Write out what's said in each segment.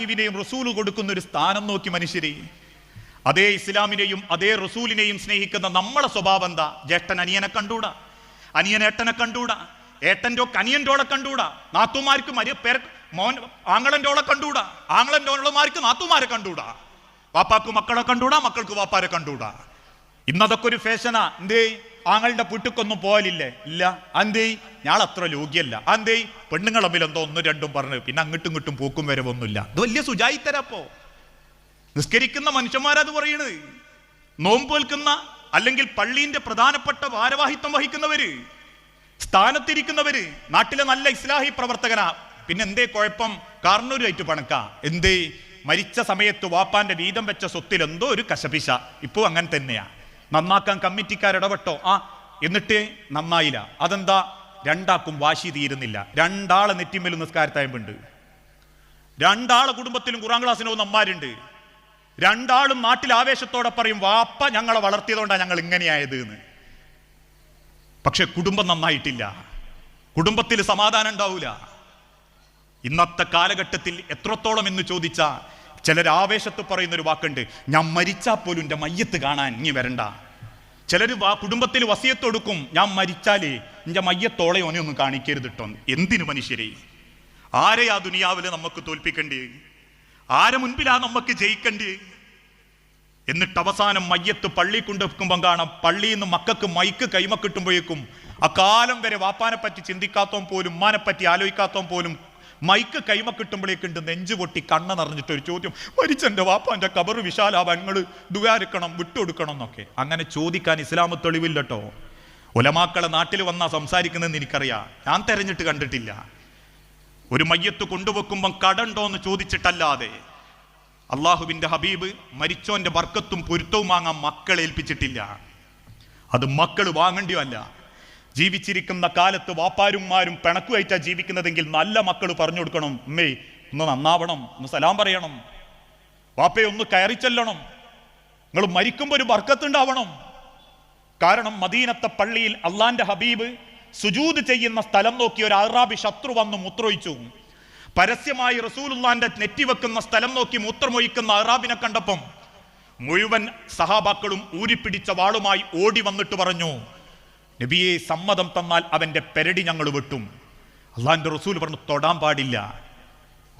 ഹബീബിനെയും റസൂൽ കൊടുക്കുന്ന ഒരു സ്ഥാനം നോക്കി മനുഷ്യരെ. അതേ ഇസ്ലാമിനെയും അതേ റസൂലിനെയും സ്നേഹിക്കുന്ന നമ്മളെ സ്വഭാവം എന്താ? ജ്യേഷ്ഠൻ അനിയനെ കണ്ടൂടാ. അനിയൻ ഏട്ടനെ കണ്ടൂടാ. ഏട്ടന്റെ അനിയന്റെ ഓളെ കണ്ടൂടാ. നാത്തുമാർക്ക് മരിയ പേര മോൻ ആങ്ങളന്റെ ഓളെ കണ്ടൂടാ. ആങ്ങളന്റെ ഓളമാർക്ക് നാത്തുമാരെ കണ്ടൂടാ. വാപ്പാക്ക് മക്കളെ കണ്ടൂടാ മക്കൾക്ക് വാപ്പാരെ കണ്ടൂടാ. ഇന്നതൊക്കെ ഒരു ഫാഷനാ. എന്തേ? ആങ്ങളുടെ പുറ്റുക്കൊന്നും പോകലില്ലേ ഇല്ല. അന്തേ ഞാൻ അത്ര യോഗ്യല്ല അന്തേ പെണ്ണുങ്ങൾ തമ്മിൽ എന്തോ ഒന്നും രണ്ടും പറഞ്ഞു. പിന്നെ അങ്ങോട്ടും ഇങ്ങോട്ടും പൂക്കും വരവൊന്നുമില്ല. ഇത് വലിയ സുജായിത്തരപ്പോ നിസ്കരിക്കുന്ന മനുഷ്യന്മാരത് പറയണത്. നോമ്പോൽക്കുന്ന അല്ലെങ്കിൽ പള്ളീന്റെ പ്രധാനപ്പെട്ട ഭാരവാഹിത്വം വഹിക്കുന്നവര് സ്ഥാനത്തിരിക്കുന്നവര് നാട്ടിലെ നല്ല ഇസ്ലാഹി പ്രവർത്തകനാ. പിന്നെ എന്തേ കുഴപ്പം? കാർണൂരായിട്ട് പണക്ക. എന്തേ? മരിച്ച സമയത്ത് വാപ്പാന്റെ വീതം വെച്ച സ്വത്തിൽ എന്തോ ഒരു കശപിശ. ഇപ്പോ അങ്ങനെ തന്നെയാ. നന്നാക്കാൻ കമ്മിറ്റിക്കാർ ഇടപെട്ടോ? ആ എന്നിട്ട് നന്നായില്ല. അതെന്താ? രണ്ടാക്കും വാശി തീരുന്നില്ല. രണ്ടാളെ നെറ്റിമ്മലും നിസ്കാരത്തായമ്പുണ്ട്. രണ്ടാളെ കുടുംബത്തിലും ഖുറാൻ ക്ലാസ്സിനോ അമ്മാരുണ്ട്. രണ്ടാളും നാട്ടിൽ ആവേശത്തോടെ പറയും വാപ്പ ഞങ്ങളെ വളർത്തിയതുകൊണ്ടാണ് ഞങ്ങൾ ഇങ്ങനെയായത് എന്ന് പക്ഷെ കുടുംബം നന്നായിട്ടില്ല. കുടുംബത്തിൽ സമാധാനം ഉണ്ടാവില്ല ഇന്നത്തെ കാലഘട്ടത്തിൽ എത്രത്തോളം എന്ന് ചോദിച്ചാ ചിലർ ആവേശത്ത് പറയുന്ന ഒരു വാക്കുണ്ട് ഞാൻ മരിച്ചാൽ പോലും എന്റെ മയ്യത്ത് കാണാൻ ഇനി വരണ്ട. ചിലർ വാ കുടുംബത്തിൽ വസിയത്തൊടുക്കും ഞാൻ മരിച്ചാലേ എന്റെ മയ്യത്തോളെ ഓനെ ഒന്നും കാണിക്കരുത് കേട്ടോ എന്തിനു മനുഷ്യരെ? ആരെയാ ദുനിയാവിൽ നമുക്ക് തോൽപ്പിക്കണ്ടേ? ആരെ മുൻപിലാ നമുക്ക് ജയിക്കണ്ടേ? എന്നിട്ട് അവസാനം മയ്യത്ത് പള്ളി കൊണ്ടുവെക്കുമ്പം കാണാം പള്ളിയിൽ നിന്ന് മക്കൾക്ക് മൈക്ക് കൈമ കിട്ടുമ്പോഴേക്കും അക്കാലം വരെ വാപ്പാനെ പറ്റി ചിന്തിക്കാത്തവൻ പോലും ഉമ്മാനെ പറ്റി ആലോചിക്കാത്തവൻ പോലും മൈക്ക് കൈമ കിട്ടുമ്പോഴേക്കുണ്ട് നെഞ്ചു പൊട്ടി കണ്ണ നിറഞ്ഞിട്ട് ഒരു ചോദ്യം. മരിച്ചെന്റെ വാപ്പാന്റെ കബർ വിശാലാവാൻ നിങ്ങൾ ദുവാരിക്കണം വിട്ടുകൊടുക്കണം എന്നൊക്കെ. അങ്ങനെ ചോദിക്കാൻ ഇസ്ലാം തെളിവില്ലട്ടോ. ഒലമാക്കളെ നാട്ടിൽ വന്നാ സംസാരിക്കുന്നതെന്ന് എനിക്കറിയാം. ഞാൻ തെരഞ്ഞിട്ട് കണ്ടിട്ടില്ല. ഒരു മയ്യത്ത് കൊണ്ടുവെക്കുമ്പം കടണ്ടോ എന്ന് ചോദിച്ചിട്ടല്ലാതെ. അള്ളാഹുവിന്റെ ഹബീബ് മരിച്ചോന്റെ ബർക്കത്തും പൊരുത്തവും വാങ്ങാൻ മക്കളെ ഏൽപ്പിച്ചിട്ടില്ല. അത് മക്കൾ വാങ്ങേണ്ടിയല്ല ജീവിച്ചിരിക്കുന്ന കാലത്ത് വാപ്പാരുമാരും പിണക്കുമായിട്ടാ ജീവിക്കുന്നതെങ്കിൽ നല്ല മക്കൾ പറഞ്ഞു കൊടുക്കണം. അമ്മേ ഒന്ന് നന്നാവണം ഒന്ന് സലാം പറയണം. വാപ്പയെ ഒന്ന് കയറി ചെല്ലണം. നിങ്ങൾ മരിക്കുമ്പോൾ ഒരു ബർക്കത്തുണ്ടാവണം. കാരണം മദീനത്തെ പള്ളിയിൽ അള്ളാന്റെ ഹബീബ് സുജൂദ് ചെയ്യുന്ന സ്ഥലം നോക്കി ഒരു അറാബി ശത്രു വന്ന് മുത്രൊഴിച്ചു പരസ്യമായി റസൂലുള്ളാന്റെ നെറ്റി വെക്കുന്ന സ്ഥലം നോക്കി മൂത്രമൊഴിക്കുന്ന അറാബിനെ കണ്ടപ്പം മുഴുവൻ സഹാബാക്കളും ഊരിപ്പിടിച്ച വാളുമായി ഓടി വന്നിട്ട് പറഞ്ഞു നബിയെ സമ്മതം തന്നാൽ അവന്റെ പെരടി ഞങ്ങൾ വെട്ടും. അള്ളാഹിന്റെ റസൂൽ പറഞ്ഞു തൊടാൻ പാടില്ല.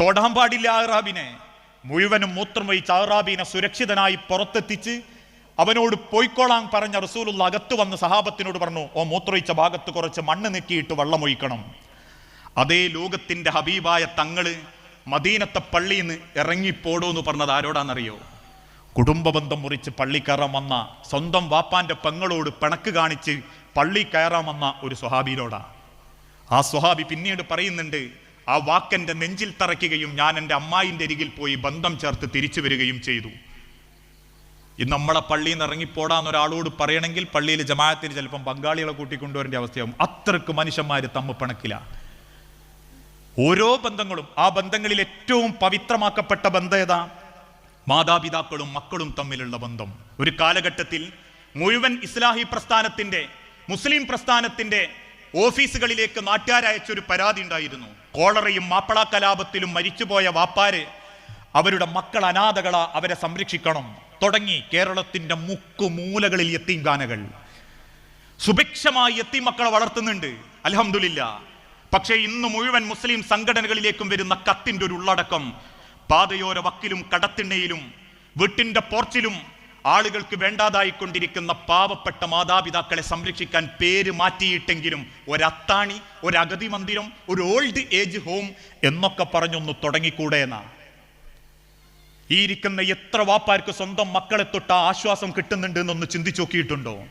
തൊടാൻ പാടില്ല അഹ്റാബിനെ. മുഴുവനും മൂത്രം വഹിച്ച് അഹ്റാബിനെ സുരക്ഷിതനായി പുറത്തെത്തിച്ച് അവനോട് പോയിക്കോളാൻ പറഞ്ഞ റസൂലുള്ള അകത്ത് വന്ന് സഹാബത്തിനോട് പറഞ്ഞു ഓ മൂത്രൊഴിച്ച ഭാഗത്ത് കുറച്ച് മണ്ണ് നീക്കിയിട്ട് വെള്ളമൊഴിക്കണം അതേ ലോകത്തിന്റെ ഹബീബായ തങ്ങൾ മദീനത്തെ പള്ളിയിൽ നിന്ന് ഇറങ്ങിപ്പോടോ എന്ന് പറഞ്ഞത് ആരോടാണെന്നറിയോ കുടുംബബന്ധം മുറിച്ച് പള്ളിക്കറം വന്ന സ്വന്തം വാപ്പാന്റെ പെങ്ങളോട് പിണക്ക് കാണിച്ച് പള്ളി കയറാമെന്ന ഒരു സ്വഹാബിയിലോടാ ആ സ്വഹാബി പിന്നീട് പറയുന്നുണ്ട് ആ വാക്കെന്റെ നെഞ്ചിൽ തറയ്ക്കുകയും ഞാൻ എന്റെ അമ്മായിന്റെ അരികിൽ പോയി ബന്ധം ചേർത്ത് തിരിച്ചു വരികയും ചെയ്തു. ഇന്ന് നമ്മളെ പള്ളിയിൽ നിന്ന് ഇറങ്ങിപ്പോടാന്ന് ഒരാളോട് പറയണമെങ്കിൽ പള്ളിയിൽ ജമാഅത്തിന് ചിലപ്പം ബംഗാളികളെ കൂട്ടിക്കൊണ്ടുവരേണ്ട അവസ്ഥയാവും. അത്രയ്ക്ക് മനുഷ്യന്മാര് തമ്മ പിണക്കില്ല ഓരോ ബന്ധങ്ങളും ആ ബന്ധങ്ങളിൽ ഏറ്റവും പവിത്രമാക്കപ്പെട്ട ബന്ധം ഏതാ? മാതാപിതാക്കളും മക്കളും തമ്മിലുള്ള ബന്ധം. ഒരു കാലഘട്ടത്തിൽ മുഴുവൻ ഇസ്ലാഹി പ്രസ്ഥാനത്തിന്റെ മുസ്ലിം പ്രസ്ഥാനത്തിന്റെ ഓഫീസുകളിലേക്ക് നാട്ടുകാരയച്ചൊരു പരാതി ഉണ്ടായിരുന്നു. കോളറയും മാപ്പിള കലാപത്തിലും മരിച്ചുപോയ വാപ്പാര് അവരുടെ മക്കൾ അനാഥകള അവരെ സംരക്ഷിക്കണം. തുടങ്ങി കേരളത്തിന്റെ മുക്കുമൂലകളിൽ മൂലകളിൽ ഗാനകൾ സുഭിക്ഷമായി എത്തി മക്കളെ വളർത്തുന്നുണ്ട്. അലഹമില്ല പക്ഷേ ഇന്ന് മുഴുവൻ മുസ്ലിം സംഘടനകളിലേക്കും വരുന്ന കത്തിന്റെ ഒരു ഉള്ളടക്കം പാതയോര വക്കിലും കടത്തിണ്ണയിലും വീട്ടിന്റെ പോർച്ചിലും ആളുകൾക്ക് വേണ്ടാതായിക്കൊണ്ടിരിക്കുന്ന പാവപ്പെട്ട മാതാപിതാക്കളെ സംരക്ഷിക്കാൻ പേര് മാറ്റിയിട്ടെങ്കിലും ഒരത്താണി ഒരഗതി മന്ദിരം ഒരു ഓൾഡ് ഏജ് ഹോം എന്നൊക്കെ പറഞ്ഞൊന്ന് തുടങ്ങിക്കൂടെ എന്നാ? ഈ ഇരിക്കുന്ന എത്ര വാപ്പാർക്ക് സ്വന്തം മക്കളെ തൊട്ട ആശ്വാസം കിട്ടുന്നുണ്ട് എന്നൊന്ന് ചിന്തിച്ചു നോക്കിയിട്ടുണ്ടോ?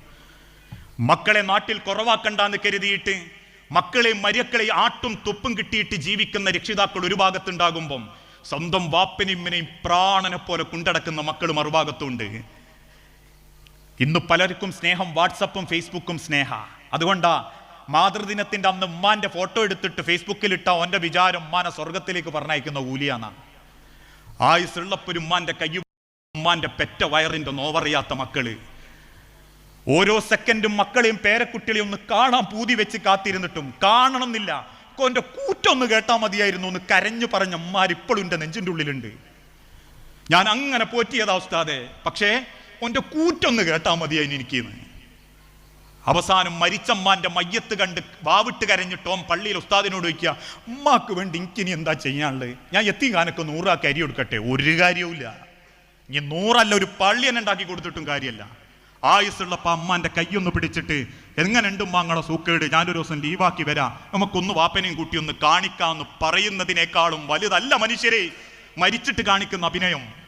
മക്കളെ നാട്ടിൽ കുറവാക്കണ്ടെന്ന് കരുതിയിട്ട് മക്കളെ മര്യക്കളെ ആട്ടും തുപ്പും കിട്ടിയിട്ട് ജീവിക്കുന്ന രക്ഷിതാക്കൾ ഒരു ഭാഗത്തുണ്ടാകുമ്പം സ്വന്തം വാപ്പനെയും പ്രാണനെ പോലെ കൊണ്ടടക്കുന്ന മക്കൾ മറുഭാഗത്തുണ്ട്. ഇന്ന് പലർക്കും സ്നേഹം വാട്സപ്പും ഫേസ്ബുക്കും സ്നേഹ. അതുകൊണ്ടാ മാതൃദിനത്തിന്റെ അന്ന് ഉമ്മാന്റെ ഫോട്ടോ എടുത്തിട്ട് ഫേസ്ബുക്കിൽ ഇട്ട ഓന്റെ വിചാരം ഉമ്മാനെ സ്വർഗത്തിലേക്ക് പറഞ്ഞയക്കുന്ന കൂലിയാന്നാ. ആയുസുള്ളപ്പൊരു കയ്യു കയ്യും ഉമ്മാന്റെ പെറ്റ വയറിന്റെ നോവറിയാത്ത മക്കൾ. ഓരോ സെക്കൻഡും മക്കളെയും പേരക്കുട്ടികളെയും ഒന്ന് കാണാൻ പൂതി വെച്ച് കാത്തിരുന്നിട്ടും കാണണമെന്നില്ല. എന്റെ കൂറ്റൊന്ന് കേട്ടാ മതിയായിരുന്നു എന്ന് കരഞ്ഞു പറഞ്ഞ ഉമ്മാരിപ്പോഴും എന്റെ നെഞ്ചിന്റെ ഉള്ളിലുണ്ട്. ഞാൻ അങ്ങനെ പോറ്റിയതാ ഉസ്താദെ. പക്ഷേ ഓന്റെ കൂറ്റൊന്ന് കേട്ടാ മതിയായി എനിക്കിന്ന്. അവസാനം മരിച്ചമ്മാന്റെ മയ്യത്ത് കണ്ട് വാവിട്ട് കരഞ്ഞിട്ട് ഓൻ പള്ളിയിൽ ഉസ്താദിനോട് ചോദിക്കുക ഉമ്മാക്ക് വേണ്ടി എനിക്കിനി എന്താ ചെയ്യാനുള്ളത്? ഞാൻ എത്തി കാനൊക്കെ നൂറാക്കി അരി കൊടുക്കട്ടെ? ഒരു കാര്യവുമില്ല. ഇനി നൂറല്ല ഒരു പള്ളി തന്നെ ഉണ്ടാക്കി കൊടുത്തിട്ടും കാര്യമല്ല ആയുസ്സുള്ളപ്പോൾ അമ്മാന്റെ കൈയൊന്ന് പിടിച്ചിട്ട് എങ്ങനെയുണ്ട് മാങ്ങളെ സൂക്കേട്? ഞാനൊരു ദിവസം ലീവാക്കി വരാം. നമുക്കൊന്ന് വാപ്പനെയും കൂട്ടി ഒന്ന് കാണിക്കാമെന്ന് പറയുന്നതിനേക്കാളും വലുതല്ല മനുഷ്യരെ. മരിച്ചിട്ട് കാണിക്കുന്ന അഭിനയം.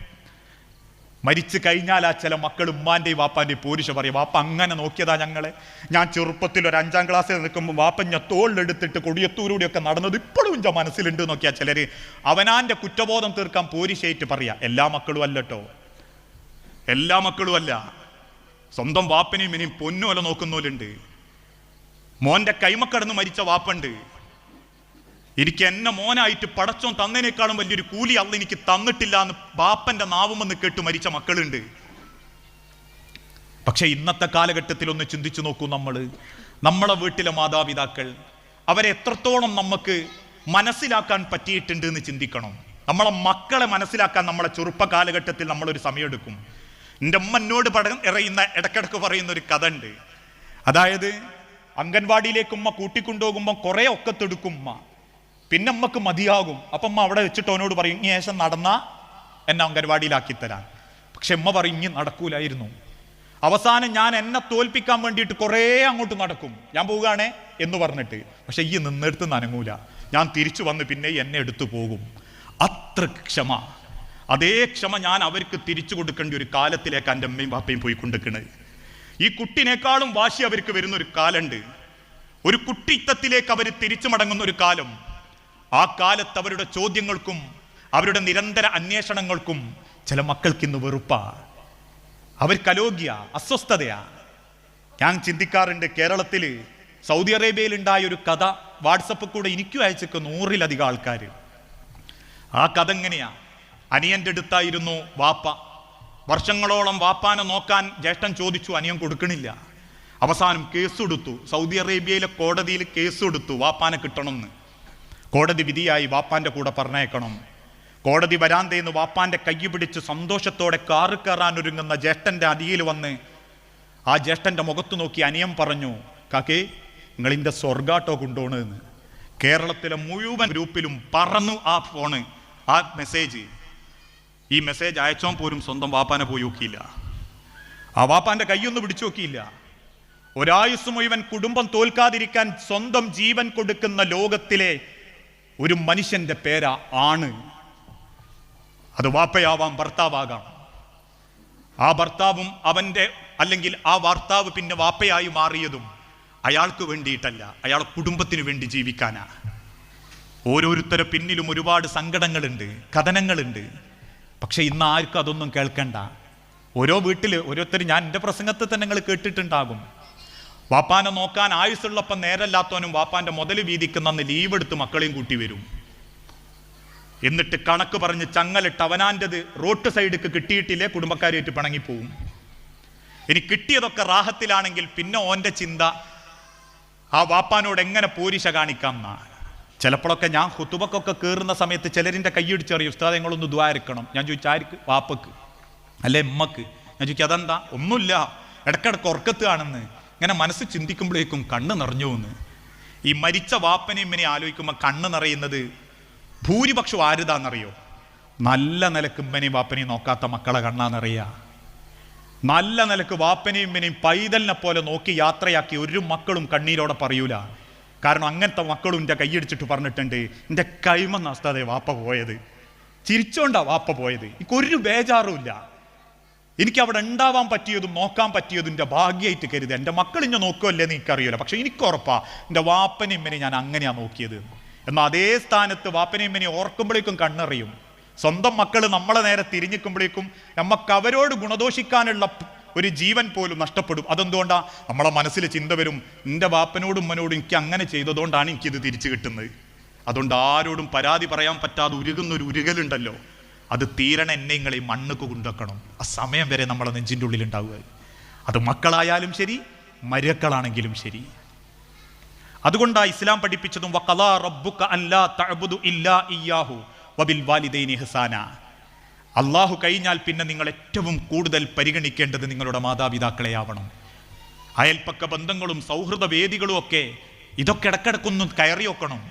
മരിച്ചു കഴിഞ്ഞാൽ ആ ചില മക്കൾ ഉമ്മാന്റെയും വാപ്പാന്റെയും പോരിശ പറയും വാപ്പ അങ്ങനെ നോക്കിയതാ ഞങ്ങളെ. ഞാൻ ചെറുപ്പത്തിൽ ഒരു അഞ്ചാം ക്ലാസ്സിൽ നിൽക്കുമ്പോൾ വാപ്പ ഞാൻ തോളിലെടുത്തിട്ട് കൊടിയത്തൂരൂടെയൊക്കെ നടന്നത് ഇപ്പോഴും എന്റെ മനസ്സിലുണ്ട് നോക്കിയാൽ ചിലർ അവനാന്റെ കുറ്റബോധം തീർക്കാൻ പോരിശയായിട്ട് പറയാ എല്ലാ മക്കളും അല്ലട്ടോ എല്ലാ മക്കളും അല്ല. സ്വന്തം വാപ്പനെയും ഇനിയും പൊന്നുമല നോക്കുന്നവരുണ്ട് മോന്റെ കൈമക്കടന്ന് മരിച്ച വാപ്പുണ്ട്. എനിക്ക് എന്നെ മോനായിട്ട് പടച്ചോൻ തന്നതിനേക്കാളും വലിയൊരു കൂലി അള്ള എനിക്ക് തന്നിട്ടില്ല എന്ന് ബാപ്പന്റെ നാവുമെന്ന് കേട്ട് മരിച്ച മക്കളുണ്ട്. പക്ഷെ ഇന്നത്തെ കാലഘട്ടത്തിൽ ഒന്ന് ചിന്തിച്ചു നോക്കൂ നമ്മൾ. നമ്മളെ വീട്ടിലെ മാതാപിതാക്കൾ അവരെ എത്രത്തോളം നമുക്ക് മനസ്സിലാക്കാൻ പറ്റിയിട്ടുണ്ട് എന്ന് ചിന്തിക്കണം. നമ്മളെ മക്കളെ മനസ്സിലാക്കാൻ നമ്മളെ ചെറുപ്പ കാലഘട്ടത്തിൽ നമ്മളൊരു സമയമെടുക്കും. എന്റെ അമ്മ എന്നോട് പട എറിയുന്ന ഇടക്കിടക്ക് പറയുന്ന ഒരു കഥ ഉണ്ട് അതായത് അംഗൻവാടിയിലേക്ക് ഉമ്മ കൂട്ടിക്കൊണ്ടുപോകുമ്പോൾ കുറേ ഒക്കെ ഉമ്മ. പിന്നെ അമ്മയ്ക്ക് മതിയാകും. അപ്പം അമ്മ അവിടെ വെച്ചിട്ട് അവനോട് പറയും ഇനി ശേഷം നടന്നാ എന്നെ അംഗൻവാടിയിലാക്കി തരാൻ. പക്ഷെ അമ്മ പറയും ഇനി നടക്കൂലായിരുന്നു. അവസാനം ഞാൻ എന്നെ തോൽപ്പിക്കാൻ വേണ്ടിയിട്ട് കുറേ അങ്ങോട്ട് നടക്കും. ഞാൻ പോവുകയാണേ എന്ന് പറഞ്ഞിട്ട്. പക്ഷെ ഈ നിന്നെടുത്ത് നനങ്ങൂല. ഞാൻ തിരിച്ചു വന്ന് പിന്നെ എന്നെ എടുത്തു പോകും. അത്ര ക്ഷമ. അതേ ക്ഷമ ഞാൻ അവർക്ക് തിരിച്ചു കൊടുക്കേണ്ട ഒരു കാലത്തിലേക്ക് എന്റെ അമ്മയും പാപ്പയും പോയി കൊണ്ടിരിക്കണത്. ഈ കുട്ടിനേക്കാളും വാശി അവർക്ക് വരുന്ന ഒരു കാലുണ്ട് ഒരു കുട്ടിത്തത്തിലേക്ക് അവർ തിരിച്ചു മടങ്ങുന്ന ഒരു കാലം. ആ കാലത്ത് അവരുടെ ചോദ്യങ്ങൾക്കും അവരുടെ നിരന്തര അന്വേഷണങ്ങൾക്കും ചില മക്കൾക്ക് ഇന്ന് വെറുപ്പാ. അവർക്ക് അലോഗ്യ അസ്വസ്ഥതയാ. ഞാൻ ചിന്തിക്കാറുണ്ട് കേരളത്തിൽ സൗദി അറേബ്യയിൽ ഉണ്ടായ ഒരു കഥ വാട്സപ്പ് കൂടെ എനിക്കും അയച്ചൊക്കെ നൂറിലധികം ആൾക്കാർ ആ കഥ എങ്ങനെയാ? അനിയന്റെ അടുത്തായിരുന്നു വാപ്പ. വർഷങ്ങളോളം വാപ്പാനെ നോക്കാൻ ജ്യേഷ്ഠൻ ചോദിച്ചു അനിയൻ കൊടുക്കണില്ല. അവസാനം കേസ് കൊടുത്തു സൗദി അറേബ്യയിലെ കോടതിയിൽ കേസ് കൊടുത്തു വാപ്പാനെ കിട്ടണമെന്ന്. കോടതി വിധിയായി വാപ്പാന്റെ കൂടെ പറഞ്ഞേക്കണം. കോടതി വരാന്തേന്ന് വാപ്പാന്റെ കൈ പിടിച്ച് സന്തോഷത്തോടെ കാറ് കയറാൻ ഒരുങ്ങുന്ന ജ്യേഷ്ഠന്റെ അടിയിൽ വന്ന് ആ ജ്യേഷ്ഠന്റെ മുഖത്ത് നോക്കി അനിയം പറഞ്ഞു കാക്കേ നിങ്ങളിന്റെ സ്വർഗാട്ടോ കൊണ്ടുപോണെന്ന് കേരളത്തിലെ മുഴുവൻ ഗ്രൂപ്പിലും പറന്നു ആ ഫോണ് ആ മെസ്സേജ്. ഈ മെസ്സേജ് അയച്ചോൻ പോലും സ്വന്തം വാപ്പാനെ പോയി നോക്കിയില്ല. ആ വാപ്പാന്റെ കൈയൊന്നും പിടിച്ചു നോക്കിയില്ല. ഒരായുസ് മുഴുവൻ കുടുംബം തോൽക്കാതിരിക്കാൻ സ്വന്തം ജീവൻ കൊടുക്കുന്ന ലോകത്തിലെ ഒരു മനുഷ്യന്റെ പേരാ ആണ്. അത് വാപ്പയാവാം ഭർത്താവാകാം. ആ ഭർത്താവും അവന്റെ അല്ലെങ്കിൽ ആ വാർത്താവ് പിന്നെ വാപ്പയായി മാറിയതും അയാൾക്ക് വേണ്ടിയിട്ടല്ല അയാൾ കുടുംബത്തിന് വേണ്ടി ജീവിക്കാനാ. ഓരോരുത്തരെ പിന്നിലും ഒരുപാട് സങ്കടങ്ങളുണ്ട് കഥനങ്ങളുണ്ട്. പക്ഷെ ഇന്ന് ആർക്കും അതൊന്നും കേൾക്കണ്ട. ഓരോ വീട്ടിൽ ഓരോരുത്തർ ഞാൻ എന്റെ പ്രസംഗത്തെ തന്നെ നിങ്ങൾ കേട്ടിട്ടുണ്ടാകും. വാപ്പാനെ നോക്കാൻ ആയുസുള്ളപ്പം നേരല്ലാത്തവനും വാപ്പാന്റെ മുതൽ നന്ന് ലീവ് എടുത്ത് മക്കളെയും കൂട്ടി വരും. എന്നിട്ട് കണക്ക് പറഞ്ഞ് ചങ്ങലിട്ട് അവനാന്റെത് റോട്ട് സൈഡിക്ക് കിട്ടിയിട്ടില്ലേ കുടുംബക്കാരായിട്ട് പിണങ്ങിപ്പോവും. ഇനി കിട്ടിയതൊക്കെ റാഹത്തിലാണെങ്കിൽ പിന്നെ ഓന്റെ ചിന്ത ആ വാപ്പാനോട് എങ്ങനെ പോരിശ കാണിക്കാം എന്നാ ചിലപ്പോഴൊക്കെ ഞാൻ ഹുത്തുബക്കൊക്കെ കയറുന്ന സമയത്ത് ചിലരിന്റെ കൈയടിച്ചറിയും ഉസ്താദ് നിങ്ങളൊന്ന് ദ്വാരിക്കണം ഞാൻ ചോദിച്ചു ആർക്ക്? വാപ്പക്ക്. അല്ലെ ഉമ്മക്ക്. ഞാൻ ചോദിക്കും അതെന്താ? ഒന്നുമില്ല. ഇടക്കിടക്ക് ഉറക്കത്ത് കാണുന്നു. ഇങ്ങനെ മനസ്സ് ചിന്തിക്കുമ്പോഴേക്കും കണ്ണ് നിറഞ്ഞു എന്ന് ഈ മരിച്ച വാപ്പനെയും ഇങ്ങനെ ആലോചിക്കുമ്പോൾ കണ്ണ് നിറയുന്നത് ഭൂരിപക്ഷം ആരുതാന്നറിയോ? നല്ല നിലയ്ക്ക് ഇമ്മനെയും വാപ്പനെയും നോക്കാത്ത മക്കളെ കണ്ണാന്നറിയാ. നല്ല നിലയ്ക്ക് വാപ്പനെയും ഇമ്മനെയും പൈതലിനെ പോലെ നോക്കി യാത്രയാക്കി ഒരു മക്കളും കണ്ണീരോടെ പറയൂല. കാരണം അങ്ങനത്തെ മക്കളും എന്റെ കൈയടിച്ചിട്ട് പറഞ്ഞിട്ടുണ്ട് എന്റെ കൈമെന്ന വാപ്പ പോയത്. ചിരിച്ചോണ്ടാ വാപ്പ പോയത്. ഇക്കൊരു ബേജാറുമില്ല എനിക്ക് അവിടെ ഉണ്ടാവാൻ പറ്റിയതും നോക്കാൻ പറ്റിയതും എന്റെ ഭാഗ്യമായിട്ട് കരുത്. എന്റെ മക്കൾ ഇഞ്ഞ നോക്കുമല്ലേ എന്ന് എനിക്കറിയില്ല. പക്ഷെ എനിക്ക് ഉറപ്പാ എന്റെ ഇമ്മനെ ഞാൻ അങ്ങനെയാണ് നോക്കിയത്. എന്നാൽ അതേ സ്ഥാനത്ത് വാപ്പനെയും ഇമ്മനെ ഓർക്കുമ്പോഴേക്കും കണ്ണറിയും. സ്വന്തം മക്കൾ നമ്മളെ നേരെ തിരിഞ്ഞിക്കുമ്പോഴേക്കും നമുക്ക് അവരോട് ഗുണദോഷിക്കാനുള്ള ഒരു ജീവൻ പോലും നഷ്ടപ്പെടും. അതെന്തുകൊണ്ടാ? നമ്മളെ മനസ്സിൽ ചിന്ത വരും എന്റെ വാപ്പനോടും ഉമ്മനോടും എനിക്ക് അങ്ങനെ ചെയ്തതുകൊണ്ടാണ് എനിക്കിത് തിരിച്ചു കിട്ടുന്നത്. അതുകൊണ്ട് ആരോടും പരാതി പറയാൻ പറ്റാതെ ഉരുകുന്ന ഒരു ഉരുകലുണ്ടല്ലോ. അത് തീരണ എന്നെ നിങ്ങൾ ഈ മണ്ണുക്ക് കൊണ്ടുവെക്കണം. ആ സമയം വരെ നമ്മളെ നെഞ്ചിന്റെ ഉള്ളിൽ ഉണ്ടാവുക അത് മക്കളായാലും ശരി മരുക്കളാണെങ്കിലും ശരി. അതുകൊണ്ടാണ് ഇസ്ലാം പഠിപ്പിച്ചതും വഖലാ റബ്ബുക അല്ലാ തഅബുദു ഇല്ലാ ഇയ്യാഹു വബിൽ വാലിദൈനി ഹസാന അള്ളാഹു കഴിഞ്ഞാൽ പിന്നെ നിങ്ങൾ ഏറ്റവും കൂടുതൽ പരിഗണിക്കേണ്ടത് നിങ്ങളുടെ മാതാപിതാക്കളെയാവണം. അയൽപ്പക്ക ബന്ധങ്ങളും സൗഹൃദ വേദികളും ഒക്കെ ഇതൊക്കെ ഇടക്കിടക്കൊന്നും കയറി വെക്കണം.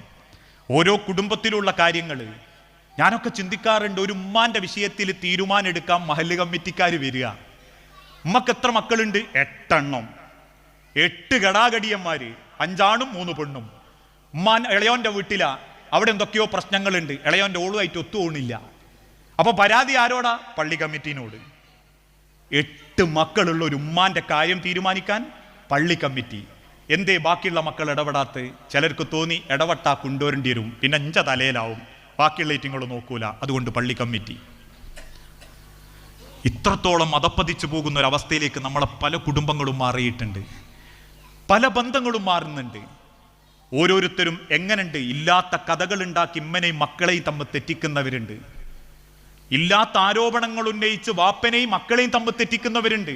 ഓരോ കുടുംബത്തിലുള്ള കാര്യങ്ങൾ ഞാനൊക്കെ ചിന്തിക്കാറുണ്ട് ഒരു ഉമ്മാന്റെ വിഷയത്തിൽ തീരുമാനം എടുക്കാൻ മഹല്ല് കമ്മിറ്റിക്കാർ വരിക. ഉമ്മക്ക് എത്ര മക്കളുണ്ട്? എട്ടെണ്ണം. എട്ട് ഗടാഗടിയന്മാര് അഞ്ചാണും മൂന്ന് പെണ്ണും. ഉമ്മാൻ ഇളയോന്റെ വീട്ടിലാ. അവിടെ എന്തൊക്കെയോ പ്രശ്നങ്ങളുണ്ട്. ഇളയോന്റെ ഓളുമായിട്ട് ഒത്തുപോണില്ല അപ്പൊ പരാതി ആരോടാ? പള്ളി കമ്മിറ്റിനോട്. എട്ട് മക്കളുള്ള ഒരു ഉമ്മാന്റെ കാര്യം തീരുമാനിക്കാൻ പള്ളി കമ്മിറ്റി. എന്തേ ബാക്കിയുള്ള മക്കൾ ഇടപെടാത്ത ചിലർക്ക് തോന്നി ഇടപെട്ടാ കൊണ്ടുവരേണ്ടി വരും. പിന്നെ അഞ്ച തലയിലാവും. ബാക്കിയുള്ള ഇറ്റിങ്ങൾ നോക്കൂല. അതുകൊണ്ട് പള്ളി കമ്മിറ്റി. ഇത്രത്തോളം അതപ്പതിച്ചു പോകുന്ന ഒരു അവസ്ഥയിലേക്ക് നമ്മളെ പല കുടുംബങ്ങളും മാറിയിട്ടുണ്ട്. പല ബന്ധങ്ങളും മാറുന്നുണ്ട്. ഓരോരുത്തരും എങ്ങനെയുണ്ട് ഇല്ലാത്ത കഥകൾ ഉണ്ടാക്കി ഇമ്മനെയും മക്കളെയും തമ്മിൽ തെറ്റിക്കുന്നവരുണ്ട്. ഇല്ലാത്ത ആരോപണങ്ങൾ ഉന്നയിച്ച് വാപ്പനെയും മക്കളെയും തമ്മിൽ തെറ്റിക്കുന്നവരുണ്ട്.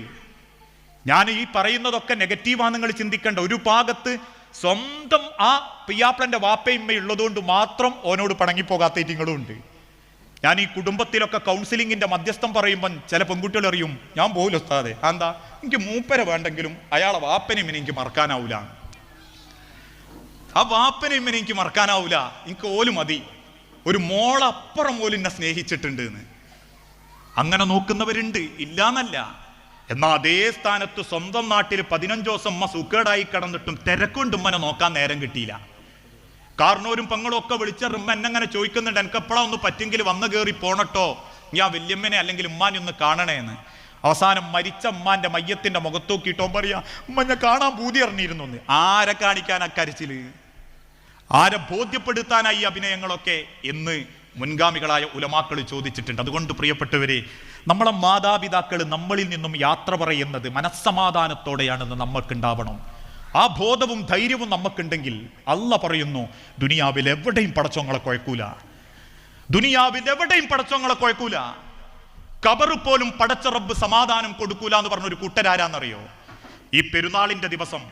ഞാൻ ഈ പറയുന്നതൊക്കെ നെഗറ്റീവാണെന്ന് നിങ്ങൾ ചിന്തിക്കേണ്ട. ഒരു ഭാഗത്ത് സ്വന്തം ആ പിയാപ്പിളന്റെ വാപ്പയമ്മ ഉള്ളതുകൊണ്ട് മാത്രം ഓനോട് പണങ്ങിപ്പോകാത്ത ഇറ്റിങ്ങളും ഉണ്ട് ഞാൻ ഈ കുടുംബത്തിലൊക്കെ കൗൺസിലിങ്ങിന്റെ മധ്യസ്ഥം പറയുമ്പം ചില പെൺകുട്ടികൾ അറിയും ഞാൻ പോലും ഉസ്താദെ. എന്താ എനിക്ക് മൂപ്പര വേണ്ടെങ്കിലും അയാളെ വാപ്പനെയും എനിക്ക് മറക്കാനാവൂല. ആ വാപ്പനെയും എനിക്ക് മറക്കാനാവൂല. എനിക്ക് ഓൽ മതി. ഒരു മോളപ്പുറം പോലും എന്നെ സ്നേഹിച്ചിട്ടുണ്ട് എന്ന് അങ്ങനെ നോക്കുന്നവരുണ്ട്. ഇല്ലാന്നല്ല. എന്നാൽ അതേ സ്ഥാനത്ത് സ്വന്തം നാട്ടിൽ പതിനഞ്ച് ദിവസം ഉമ്മ സുക്കേടായി കിടന്നിട്ടും തിരക്കൊണ്ട് ഉമ്മനെ നോക്കാൻ നേരം കിട്ടിയില്ല. കാരണവരും പെങ്ങളും ഒക്കെ വിളിച്ച എന്നെ എന്നെങ്ങനെ ചോദിക്കുന്നുണ്ട്? എനിക്ക് എപ്പോഴാ ഒന്ന് പറ്റെങ്കിൽ വന്നു കയറി പോണട്ടോ. ഞാൻ വല്യമ്മനെ അല്ലെങ്കിൽ ഉമ്മാനെ ഒന്ന് കാണണേന്ന്. അവസാനം മരിച്ച ഉമ്മാന്റെ മയ്യത്തിന്റെ മുഖത്തോക്കിട്ടോ പറയാ ഉമ്മ ഞാൻ കാണാൻ ഭൂതി അറിഞ്ഞിരുന്നു ആരെ കാണിക്കാനാ കരച്ചിൽ? ആരെ ബോധ്യപ്പെടുത്താനായി അഭിനയങ്ങളൊക്കെ? എന്ന് മുൻഗാമികളായ ഉലമാക്കൾ ചോദിച്ചിട്ടുണ്ട്. അതുകൊണ്ട് പ്രിയപ്പെട്ടവരെ നമ്മളെ മാതാപിതാക്കൾ നമ്മളിൽ നിന്നും യാത്ര പറയുന്നത് മനസ്സമാധാനത്തോടെയാണെന്ന് നമ്മൾക്കുണ്ടാവണം. ആ ബോധവും ധൈര്യവും നമുക്കുണ്ടെങ്കിൽ അല്ല പറയുന്നു ദുനിയാവിൽ എവിടെയും പടച്ചോങ്ങളെ കുഴക്കൂല. ദുനിയാവിൽ എവിടെയും പടച്ചോങ്ങളെ കുഴക്കൂല. കബറ് പോലും പടച്ച റബ്ബ് സമാധാനം കൊടുക്കൂല എന്ന് പറഞ്ഞ ഒരു കൂട്ടരാരാന്നറിയോ? ഈ പെരുന്നാളിന്റെ ദിവസം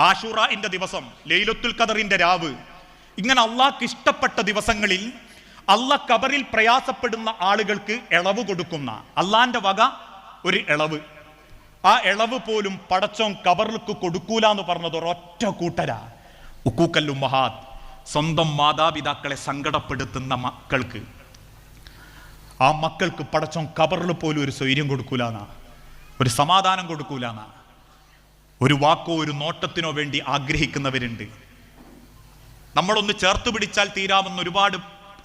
ആഷുറ ദിവസം ലൈലത്തുൽ ഖദറിന്റെ രാവ് ഇങ്ങനെ അള്ളാഹ്ക്ക് ഇഷ്ടപ്പെട്ട ദിവസങ്ങളിൽ അല്ല കബറിൽ പ്രയാസപ്പെടുന്ന ആളുകൾക്ക് ഇളവ് കൊടുക്കുന്ന അള്ളാന്റെ വക ഒരു ഇളവ് ആ ഇളവ് പോലും പടച്ചോൻ കബറിലേക്ക് കൊടുക്കൂല എന്ന് പറഞ്ഞത് ഒരൊറ്റ കൂട്ടരാ. ഉക്കൂക്കല്ലു മഹാദ് സ്വന്തം മാതാപിതാക്കളെ സങ്കടപ്പെടുത്തുന്ന മക്കൾക്ക്. ആ മക്കൾക്ക് പടച്ചോൻ കബറിൽ പോലും ഒരു സ്വൈര്യം കൊടുക്കൂലെന്നാ ഒരു സമാധാനം കൊടുക്കൂലെന്നാ ഒരു വാക്കോ ഒരു നോട്ടത്തിനോ വേണ്ടി ആഗ്രഹിക്കുന്നവരുണ്ട്. നമ്മളൊന്ന് ചേർത്ത് പിടിച്ചാൽ തീരാമെന്ന് ഒരുപാട്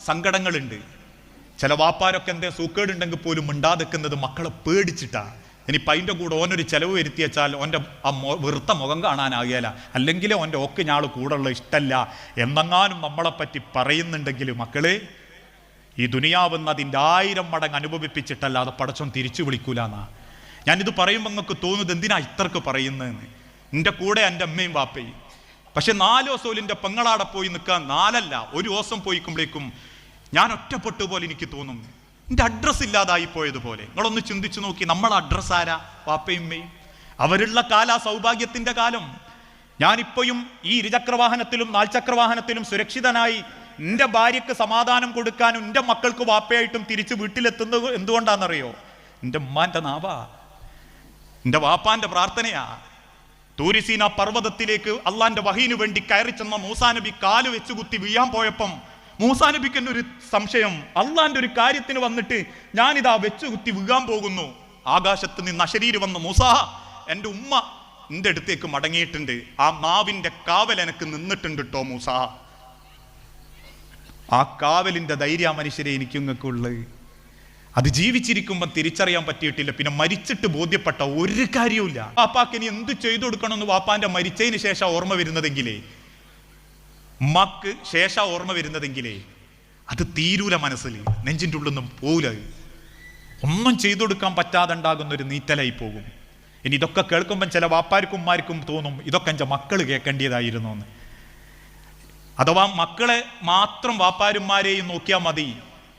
സങ്കടങ്ങളുണ്ട്. ചില വാപ്പാരൊക്കെ എന്തേ സൂക്കേടുണ്ടെങ്കിൽ പോലും മിണ്ടാതെക്കുന്നത് മക്കളെ പേടിച്ചിട്ടാ. ഇനി അതിന്റെ കൂടെ ഓനൊരു ചിലവ് വരുത്തി വെച്ചാൽ ഓന്റെ ആ വെറുത്ത മുഖം കാണാനാകിയല്ല അല്ലെങ്കിൽ ഓന്റെ ഒക്കെ ഞാൾ കൂടെയുള്ള ഇഷ്ടമല്ല എന്നെങ്ങാനും നമ്മളെപ്പറ്റി പറയുന്നുണ്ടെങ്കിൽ മക്കളെ ഈ ദുനിയാവെന്ന് അതിന്റെ ആയിരം മടങ്ങ് അനുഭവിപ്പിച്ചിട്ടല്ല അത് പടച്ചോൻ തിരിച്ചു വിളിക്കൂലെന്നാ ഞാനിത് പറയുമ്പോൾ നിങ്ങൾക്ക് തോന്നുന്നത് എന്തിനാ ഇത്രക്ക് പറയുന്നതെന്ന്. എന്റെ കൂടെ എന്റെ അമ്മയും വാപ്പയും. പക്ഷെ നാല് ഓസോലിന്റെ പെങ്ങളാടെ പോയി നിൽക്കാൻ നാലല്ല ഒരു ഓസം പോയിക്കുമ്പോഴേക്കും ഞാൻ ഒറ്റപ്പെട്ടു പോലെ എനിക്ക് തോന്നും. എന്റെ അഡ്രസ്സ് ഇല്ലാതായി പോയതുപോലെ. നിങ്ങളൊന്ന് ചിന്തിച്ചു നോക്കി നമ്മളെ അഡ്രസ്സ് ആരാ? വാപ്പയുമ്മയും അവരുള്ള കാല സൗഭാഗ്യത്തിന്റെ കാലം. ഞാനിപ്പോഴും ഈ ഇരുചക്രവാഹനത്തിലും നാൽചക്രവാഹനത്തിലും സുരക്ഷിതനായി എന്റെ ഭാര്യക്ക് സമാധാനം കൊടുക്കാനും എന്റെ മക്കൾക്ക് വാപ്പയായിട്ടും തിരിച്ച് വീട്ടിലെത്തുന്നത് എന്തുകൊണ്ടാണെന്നറിയോ? എന്റെ ഉമ്മാന്റെ നാവാ. എന്റെ വാപ്പാന്റെ പ്രാർത്ഥനയാ. തൂരിസീന പർവതത്തിലേക്ക് അള്ളാന്റെ വഹീനു വേണ്ടി കയറി ചെന്ന മൂസാനബി കാൽ വെച്ച് കുത്തി വീഴാൻ പോയപ്പം മൂസാനബിക്ക് ഒരു സംശയം അള്ളാന്റെ ഒരു കാര്യത്തിന് വന്നിട്ട് ഞാനിതാ വെച്ചു കുത്തി വീഴാൻ പോകുന്നു. ആകാശത്ത് നിന്ന് അശരീര് വന്ന മൂസാ എന്റെ ഉമ്മ എന്റെ അടുത്തേക്ക് മടങ്ങിയിട്ടുണ്ട്. ആ മാവിന്റെ കാവൽ എനിക്ക് നിന്നിട്ടുണ്ട് കേട്ടോ മൂസാ. ആ കാവലിന്റെ ധൈര്യ മനുഷ്യരെ എനിക്ക് നിങ്ങൾക്കുള്ളത് അത് ജീവിച്ചിരിക്കുമ്പോൾ തിരിച്ചറിയാൻ പറ്റിയിട്ടില്ല. പിന്നെ മരിച്ചിട്ട് ബോധ്യപ്പെട്ട ഒരു കാര്യവുമില്ല. വാപ്പാക്ക് ഇനി എന്ത് ചെയ്തു കൊടുക്കണമെന്ന് വാപ്പാന്റെ മരിച്ചതിന് ശേഷം ഓർമ്മ വരുന്നതെങ്കിലേ? മക്ക് ശേഷം ഓർമ്മ വരുന്നതെങ്കിലേ? അത് തീരൂല മനസ്സിൽ നെഞ്ചിന്റെ ഉള്ളൊന്നും പോവില്ല ഒന്നും ചെയ്തു കൊടുക്കാൻ പറ്റാതെ ഉണ്ടാകുന്ന ഒരു നീറ്റലായി പോകും. ഇനി ഇതൊക്കെ കേൾക്കുമ്പം ചില വാപ്പാർക്കും ഉമ്മാർക്കും തോന്നും ഇതൊക്കെ എന്റെ മക്കൾ കേൾക്കേണ്ടതായിരുന്നു എന്ന്. അഥവാ മക്കളെ മാത്രം വാപ്പാരുമാരെയും നോക്കിയാൽ മതി.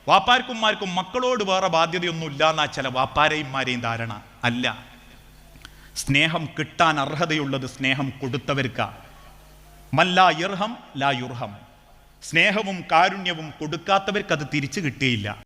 വാപ്പാർക്കുമാർക്കും മക്കളോട് വേറെ ബാധ്യതയൊന്നും ഇല്ല എന്നാ ചില വാപ്പാരെയുമാരെയും ധാരണ. അല്ല. സ്നേഹം കിട്ടാൻ അർഹതയുള്ളത് സ്നേഹം കൊടുത്തവർക്ക. മല്ലാ ഇർഹം ലാ യുർഹം. സ്നേഹവും കാരുണ്യവും കൊടുക്കാത്തവർക്ക് അത് തിരിച്ചു കിട്ടിയില്ല.